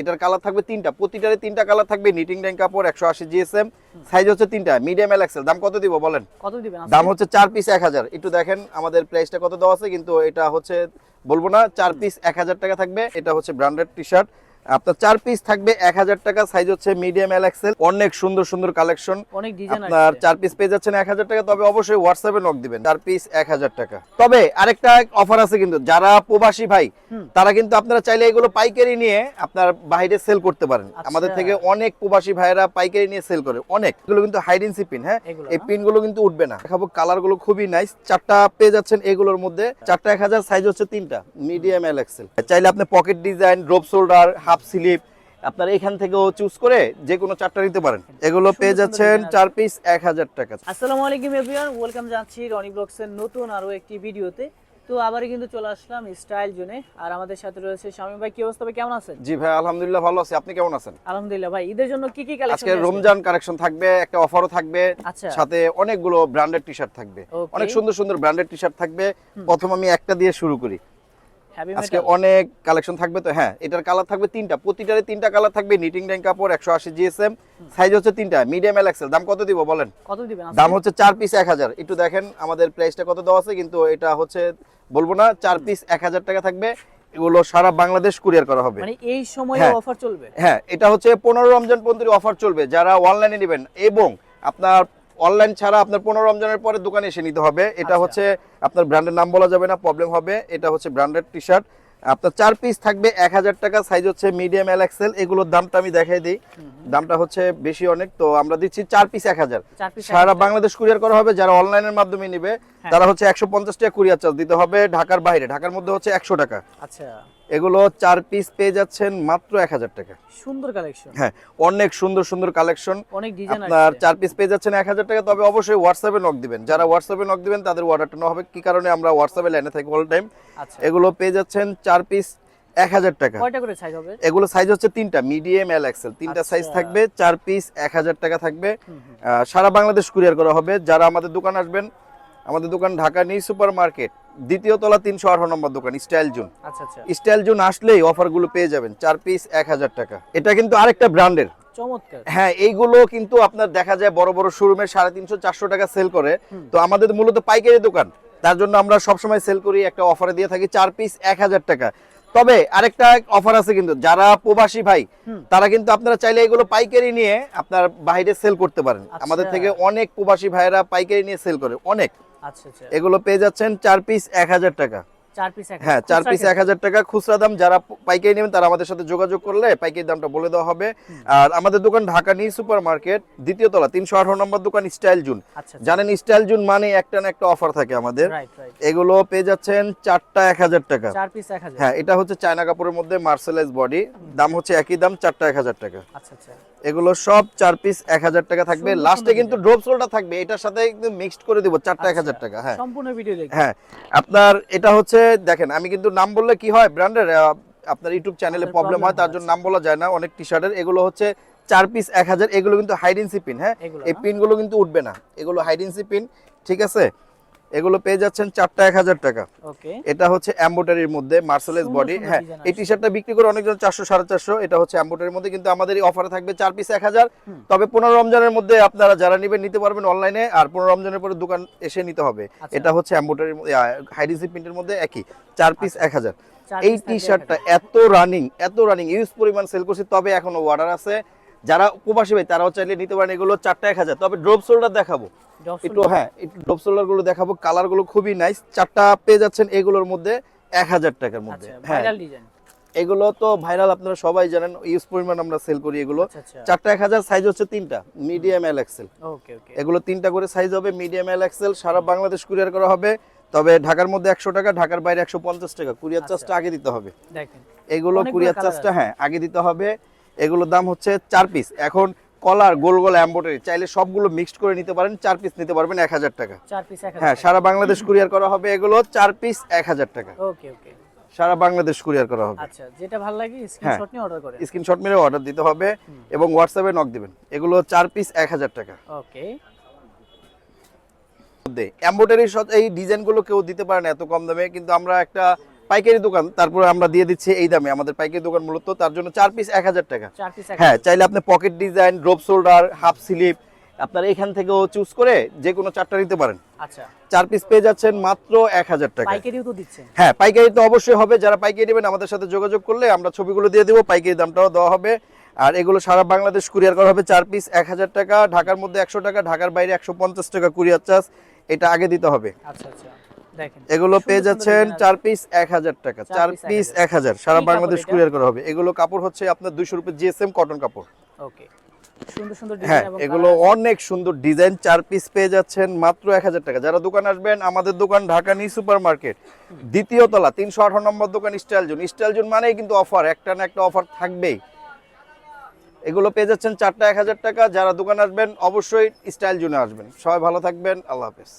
এটার কালার থাকবে তিনটা। প্রতিটারে তিনটা কালার থাকবে নিটিং ড্যাং কাপড় একশো আশি জিএসএম সাইজ হচ্ছে তিনটা মিডিয়াম এল এক্সেল দাম কত দিব বলেন? কত দিবেন দাম হচ্ছে চার পিস এক হাজার। একটু দেখেন আমাদের প্রাইসটা কত দেওয়া আছে কিন্তু এটা হচ্ছে বলব না চার পিস এক হাজার টাকা থাকবে। এটা হচ্ছে ব্র্যান্ডেড টি শার্ট আপনার চার পিস থাকবে এক হাজার টাকা সাইজ হচ্ছে মিডিয়াম এল এক্সেল অনেক সুন্দর সুন্দর কালেকশন অনেক ডিজাইন আপনার চার পিস পেয়ে যাচ্ছেন এক হাজার টাকা তবে অবশ্যই হোয়াটসঅ্যাপে নক দিবেন চার পিস এক হাজার টাকা। তবে আরেকটা অফার আছে কিন্তু যারা প্রবাসী ভাই তারা কিন্তু আপনারা চাইলে এগুলো পাইকারি নিয়ে আপনার বাইরে সেল করতে পারেন। আচ্ছা। আমাদের থেকে অনেক প্রবাসী ভাইরা পাইকারি নিয়ে সেল করে অনেক। এগুলো কিন্তু হাইডেন্সি পিন হ্যাঁ? এই? পিনগুলো কিন্তু উঠবে না। দেখাবো কালারগুলো খুবই নাইস চারটা পেয়ে যাচ্ছেন এগুলোর মধ্যে। চারটা এক হাজার সাইজ হচ্ছে তিনটা মিডিয়াম এল এক্সেল চাইলে আপনি pocket design drop shoulder half sleeve আপনার এখান থেকেও চুজ করে যে কোনো চারটা নিতে পারেন। এগুলো পেয়ে যাচ্ছেন চার পিস এক হাজার টাকা। আসসালামু আলাইকুম এভরিওয়ান ওয়েলকাম জানাচ্ছি রনি ব্লগসের নতুন আরও একটি ভিডিওতে। তো আবারই কিন্তু চলে আসলাম স্টাইল জোনে আর আমাদের সাথে রয়েছে শামীম ভাই কি অবস্থা কেমন আছেন? জি ভাই আলহামদুলিল্লাহ ভালো আছি। আপনি কেমন আছেন? আলহামদুলিল্লাহ ভাই ঈদের জন্য কি কি কালেকশন আজকে রমজান কালেকশন থাকবে একটা অফারও থাকবে। আচ্ছা। সাথে অনেকগুলো ব্র্যান্ডেড টি শার্ট থাকবে অনেক সুন্দর সুন্দর ব্র্যান্ডেড টি শার্ট থাকবে প্রথম আমি একটা দিয়ে শুরু করি। আজকে অনেক কালেকশন থাকবে তো হ্যাঁ এটার কালার থাকবে তিনটা প্রতিটারে তিনটা কালার থাকবে নিটিং ড্যাং কাপড় একশো আশি জিএসএম সাইজ হচ্ছে তিনটা মিডিয়াম এল এক্সেল দাম কত দিব বলেন? কত দিবেন দাম হচ্ছে চার পিস এক হাজার একটু দেখেন আমাদের প্রাইসটা কত দেওয়া আছে কিন্তু এটা হচ্ছে বলব না চার পিস এক হাজার টাকা থাকবে এগুলো সারা বাংলাদেশ কুরিয়ার করা হবে। মানে এই সময়ে হ্যাঁ। অফার চলবে? হ্যাঁ এটা হচ্ছে পনেরো রমজান পর্যন্ত অফার চলবে যারা অনলাইনে নেবেন এবং আপনার অনলাইন ছাড়া আপনার পনেরো রমজানের পরে দোকানে এসে নিতে হবে। এটা আচ্ছা। হচ্ছে আপনার ব্র্যান্ডের নাম বলা যাবে না প্রবলেম হবে। এটা হচ্ছে ব্র্যান্ডেড টি শার্ট আপনার চার পিস থাকবে এক হাজার টাকা। সাইজ হচ্ছে মিডিয়াম এল এক্সেল এগুলোর দামটা আমি দেখাই দিই। দামটা হচ্ছে বেশি অনেক তো আমরা দিচ্ছি চার পিস এক হাজার। সারা বাংলাদেশ কুরিয়ার করা হবে যারা অনলাইনের মাধ্যমে নিবে হ্যাঁ। তারা হচ্ছে একশো পঞ্চাশ টাকা কুরিয়ার চার্জ দিতে হবে ঢাকার বাইরে। ঢাকার মধ্যে হচ্ছে একশো টাকা। আচ্ছা। এগুলো চার পিস পেয়ে যাচ্ছেন মাত্র এক হাজার টাকা। সুন্দর কালেকশন হ্যাঁ অনেক সুন্দর সুন্দর কালেকশন অনেক ডিজাইন আপনার চার পিস পেয়ে যাচ্ছেন এক হাজার টাকা তবে অবশ্যই হোয়াটসঅ্যাপে নক দিবেন। যারা হোয়াটসঅ্যাপে নক দিবেন তাদের অর্ডারটা নেওয়া হবে। কি কারণে আমরা হোয়াটসঅ্যাপে লাইনে থাকি অল টাইম আচ্ছা। এগুলো পেয়ে যাচ্ছেন চার পিস এক হাজার টাকা। কয়টা করে সাইজ হবে? এগুলো সাইজ হচ্ছে তিনটা মিডিয়াম এল এক্সেল তিনটা সাইজ আচ্ছা। থাকবে চার পিস এক হাজার টাকা থাকবে। সারা বাংলাদেশ কুরিয়ার করা হবে। যারা আমাদের দোকান আসবেন আমাদের দোকান ঢাকা নিউ সুপার মার্কেট দ্বিতীয় তলা তিনশো আঠারো নম্বর দোকান স্টাইল জোন। আচ্ছা আচ্ছা। স্টাইল জোন আসলেই অফারগুলো পেয়ে যাবেন চার পিস এক হাজার টাকা। এটা কিন্তু আরেকটা ব্র্যান্ডের। চমৎকার। হ্যাঁ এইগুলো কিন্তু আপনার দেখা যায় বড় বড় শোরুমে সাড়ে তিনশো চারশো টাকা সেল করে। তো আমাদের মূলত পাইকারি দোকান। তার জন্য আমরা সবসময় সেল করি একটা অফারে দিয়ে থাকি চার পিস এক হাজার টাকা। তবে আরেকটা অফার আছে কিন্তু যারা প্রবাসী ভাই তারা কিন্তু আপনারা চাইলে এগুলো পাইকারি নিয়ে আপনার বাইরে সেল করতে পারেন। আচ্ছা। আমাদের থেকে অনেক প্রবাসী ভাইরা পাইকারি নিয়ে সেল করে অনেক। এগুলো পেয়ে যাচ্ছেন চার পিস এক হাজার টাকা। হ্যাঁ চার পিস এক হাজার টাকা খুচরা দাম যারা পাইকারি নেবেন তারা আমাদের সাথে যোগাযোগ করলে পাইকারি দামটা বলে দেওয়া হবে। আর আমাদের দোকান ঢাকা নিউ সুপার মার্কেট দ্বিতীয় তলা তিনশো আঠারো নম্বর দোকান স্টাইল জুন। আচ্ছা জানেন স্টাইল জুন মানে একটা না একটা অফার থাকে আমাদের। রাইট রাইট এগুলো পেয়ে যাচ্ছেন চারটা এক হাজার টাকা। চার পিস এক হাজার। হ্যাঁ এটা হচ্ছে চায়না কাপড়ের মধ্যে মার্সেলাইজ বডি দাম হচ্ছে একই দাম চারটা এক হাজার টাকা। আচ্ছা আচ্ছা। এগুলো সব চার পিস এক হাজার টাকা থাকবে। লাস্টে কিন্তু ড্রপ সোলটা থাকবে এটার সাথে একদম মিক্সড করে দিব চারটা এক হাজার আচ্ছা, টাকা হ্যাঁ। সম্পূর্ণ ভিডিও হ্যাঁ আপনার এটা হচ্ছে দেখেন আমি কিন্তু নাম বললে কি হয় ব্র্যান্ডের আপনার ইউটিউব চ্যানেলে প্রবলেম হয় তার জন্য নাম বলা যায় না অনেক টি শার্টের এগুলো হচ্ছে চার পিস এক হাজার এগুলো কিন্তু হাইডেন্সি পিন হ্যাঁ? এই? পিনগুলো কিন্তু উঠবে না এগুলো হাইডেন্সি পিন ঠিক আছে? এগুলো পেয়ে যাচ্ছেন চারটা এক হাজার টাকা। এটা হচ্ছে অ্যাম্বোটারির মধ্যে মার্সেলাইজ সুন্দর বডি হ্যাঁ এই টি শার্টটা বিক্রি করে অনেকজন চারশো সাড়ে চারশো এটা হচ্ছে অ্যাম্বোটারির মধ্যে কিন্তু আমাদের এই অফারে থাকবে চার পিস এক হাজার। তবে পনেরো রমজানের মধ্যে আপনারা যারা নেবেন নিতে পারবেন অনলাইনে আর পনেরো রমজানের পরে দোকান এসে নিতে হবে। আচ্ছা। এটা হচ্ছে অ্যাম্বোটারির হাইডিসি প্রিন্টের মধ্যে একই চার পিস এক হাজার। এই টি শার্টটা এত রানিং এত রানিং ইউজ পরিমাণ সেল করছি তবে এখনও অর্ডার আছে। যারা প্রবাসী ভাই তারাও চাইলে নিতে পারেন। এগুলো চারটা এক হাজার। তবে ড্রপ শোল্ডার দেখাবো। একটু হ্যাঁ একটু ড্রপ শোল্ডারগুলো দেখাবো। কালারগুলো খুবই নাইস চারটা পেয়ে যাচ্ছেন এগুলোর মধ্যে এক হাজার টাকার মধ্যে। আচ্ছা হ্যাঁ। এগুলো তো ভাইরাল আপনারা সবাই জানেন ইউজ পরিমাণ আমরা সেল করি এগুলো। আচ্ছা আচ্ছা। চারটা এক হাজার সাইজ হচ্ছে তিনটা। মিডিয়াম এল এক্সেল এগুলো তিনটা করে সাইজ হবে মিডিয়াম এল এক্সেল সারা বাংলাদেশ কুরিয়ার করা হবে। তবে ঢাকার মধ্যে একশো টাকা ঢাকার বাইরে একশো পঞ্চাশ টাকা। কুরিয়ার। চার্জটা আগে দিতে হবে। এগুলো কুরিয়ার চার্জটা হ্যাঁ আগে দিতে হবে। এগুলোর দাম হচ্ছে চার পিস এখন কলার গোল গোল এম্বোটারি চাইলে সবগুলো মিক্সড করে নিতে পারেন চার পিস নিতে পারবেন এক হাজার টাকা। হ্যাঁ সারা বাংলাদেশ কুরিয়ার করা হবে এগুলো চার পিস এক হাজার টাকা। ওকে ওকে সারা বাংলাদেশ কুরিয়ার করা হবে। আচ্ছা যেটা ভালো লাগে হ্যাঁ। স্ক্রিনশট নিয়ে অর্ডার করেন স্ক্রিনশট মেরে অর্ডার দিতে হবে এবং হোয়াটসঅ্যাপে নক দিবেন। এগুলো চার পিস এক হাজার টাকা। ওকে মধ্যে এই ডিজাইনগুলো কেউ দিতে পারে না এত কম দামে কিন্তু আমরা একটা পাইকারি দোকান তারপরে আমরা দিয়ে দিচ্ছি এই দামে। আমাদের পাইকারি দোকান মূলত তার জন্য চার পিস এক হাজার টাকা। হ্যাঁ চাইলে আপনি pocket design drop shoulder half sleeve আপনার এখান থেকেও চুজ করে যে কোনো চারটা নিতে পারেন। আচ্ছা। চার পিস পেয়ে যাচ্ছেন মাত্র এক হাজার টাকা। পাইকারিও তো দিচ্ছেন। হ্যাঁ পাইকারি তো অবশ্যই হবে। যারা পাইকারি নেবেন আমাদের সাথে যোগাযোগ করলে আমরা ছবিগুলো দিয়ে দেবো পাইকারি দামটাও দেওয়া হবে। আর এগুলো সারা বাংলাদেশ কুরিয়ার করা হবে। চার পিস এক হাজার টাকা ঢাকার মধ্যে একশো টাকা ঢাকার বাইরে একশো পঞ্চাশ টাকা কুরিয়ার চার্জ। এটা আগে দিতে হবে। আচ্ছা আচ্ছা। এগুলো পেয়ে যাচ্ছেন চার পিস এক হাজার টাকা। চার পিস এক হাজার। সারা বাংলাদেশ কুরিয়ার করা হবে। এগুলো কাপড় হচ্ছে আপনার দুইশো রুপি জিএসএম কটন কাপড়। ওকে। হ্যাঁ এগুলো অনেক সুন্দর ডিজাইন। চার পিস পেয়ে যাচ্ছেন মাত্র এক হাজার টাকা। যারা দোকান আসবেন আমাদের দোকান ঢাকা নিউ সুপার মার্কেট দ্বিতীয় তলা তিনশো আঠারো নম্বর দোকান স্টাইল জোন স্টাইল জোন মানেই কিন্তু অফার একটা না একটা অফার থাকবেই। এগুলো পেয়ে যাচ্ছেন চারটা এক হাজার টাকা। যারা দোকান আসবেন অবশ্যই স্টাইল জোনে আসবেন। সবাই ভালো থাকবেন। আল্লাহ হাফেজ।